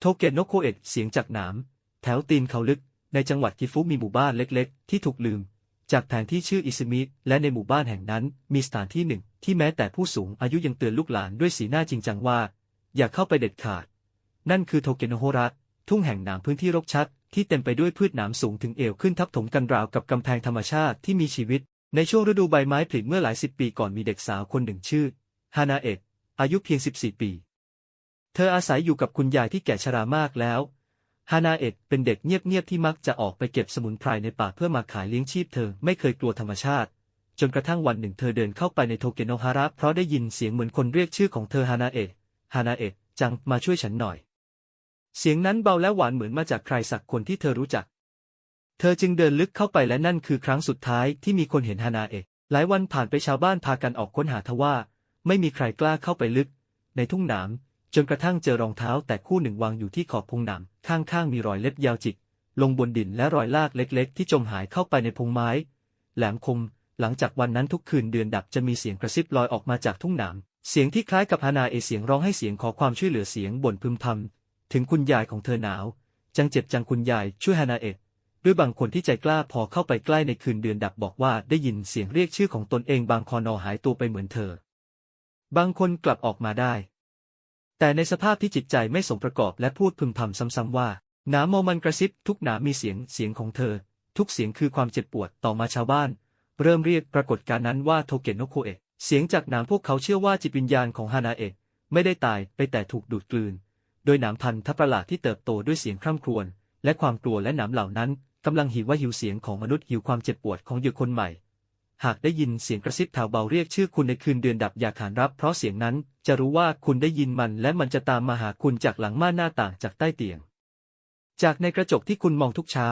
โทเกะโนโคเอะเสียงจากหนามแถวตีนเขาลึก ในจังหวัดกิฟุมีหมู่บ้านเล็กๆ ที่ถูกลืม จากแผนที่ชื่ออิซึมิและในหมู่บ้านแห่งนั้น มีสถานที่หนึ่ง ที่แม้แต่ผู้สูงอายุยังเตือนลูกหลานด้วยสีหน้าจริงจังว่า อย่าเข้าไปเด็ดขาด นั่นคือโทเกะโนโฮระ ทุ่งแห่งหนามพื้นที่รกชัด ที่เต็มไปด้วยพืชหนามสูงถึงเอวขึ้นทับถมกันราวกับกำแพงธรรมชาติที่มีชีวิต ในช่วงฤดูใบไม้ผลิเมื่อหลายสิบปีก่อนมีเด็กสาวคนหนึ่งชื่อฮานาเอะอายุเพียง 14 ปี เธออาศัยอยู่กับคุณยายที่แก่ชรามากแล้ว ฮานาเอะเป็นเด็กเงียบๆที่มักจะออกไปเก็บสมุนไพรในป่าเพื่อมาขายเลี้ยงชีพเธอไม่เคยกลัวธรรมชาติ จนกระทั่งวันหนึ่งเธอเดินเข้าไปในโทเกโนฮาระเพราะได้ยินเสียงเหมือนคนเรียกชื่อของเธอฮานาเอะฮานาเอะจังมาช่วยฉันหน่อย เสียงนั้นเบาและหวานเหมือนมาจากใครสักคนที่เธอรู้จัก เธอจึงเดินลึกเข้าไปและนั่นคือครั้งสุดท้ายที่มีคนเห็นฮานาเอะหลายวันผ่านไปชาวบ้านพากันออกค้นหาทว่า ไม่มีใครกล้าเข้าไปลึก ในทุ่งหนาม จนกระทั่งเจอรองเท้าแต่คู่หนึ่งวางอยู่ที่ขอบพงหนามข้างๆมีรอยเล็บยาวจิก ลงบนดินและรอยลากเล็กๆ ที่จมหายเข้าไปในพงไม้ แหลมคม หลังจากวันนั้นทุกคืนเดือนดับจะมีเสียงกระซิบลอยออกมาจากทุ่งหนามเสียงที่คล้ายกับฮานาเอเสียงร้องให้เสียงขอความช่วยเหลือเสียงบ่นพึมพำถึงคุณยายของเธอหนาว จังเจ็บจังคุณยายช่วยฮานาเอะด้วยบางคนที่ใจกล้าพอเข้าไปใกล้ในคืนเดือนดับบอกว่าได้ยินเสียงเรียกชื่อของตนเองบางคอนอหายตัวไปเหมือนเธอ บางคนกลับออกมาได้ แต่ในสภาพที่จิตใจไม่สมประกอบและพูดพึมพำซ้ำๆว่าหนามโมมันกระซิบทุกหนามีเสียงเสียงของเธอ ทุกเสียงคือความเจ็บปวดต่อมาชาวบ้าน เริ่มเรียกปรากฏการณ์นั้นว่าโทเกะโนโคเอะเสียงจากหนามพวกเขาเชื่อว่าจิตวิญญาณของฮานาเอะไม่ได้ตายไปแต่ถูกดูดกลืน โดยหนามพันธุ์ทัประหลาดที่เติบโตด้วยเสียงคร่ำครวญและความกลัวและหนามเหล่านั้นกำลังหิวว่าหิวเสียงของมนุษย์หิวความเจ็บปวดของเหยื่อคนใหม่ หากได้ยินเสียงกระซิบแถวเบาเรียกชื่อคุณในคืนเดือนดับอย่าขานรับเพราะเสียงนั้นจะรู้ว่าคุณได้ยินมันและมันจะตามมาหาคุณจากหลังม่านหน้าต่างจากใต้เตียง จากในกระจกที่คุณมองทุกเช้า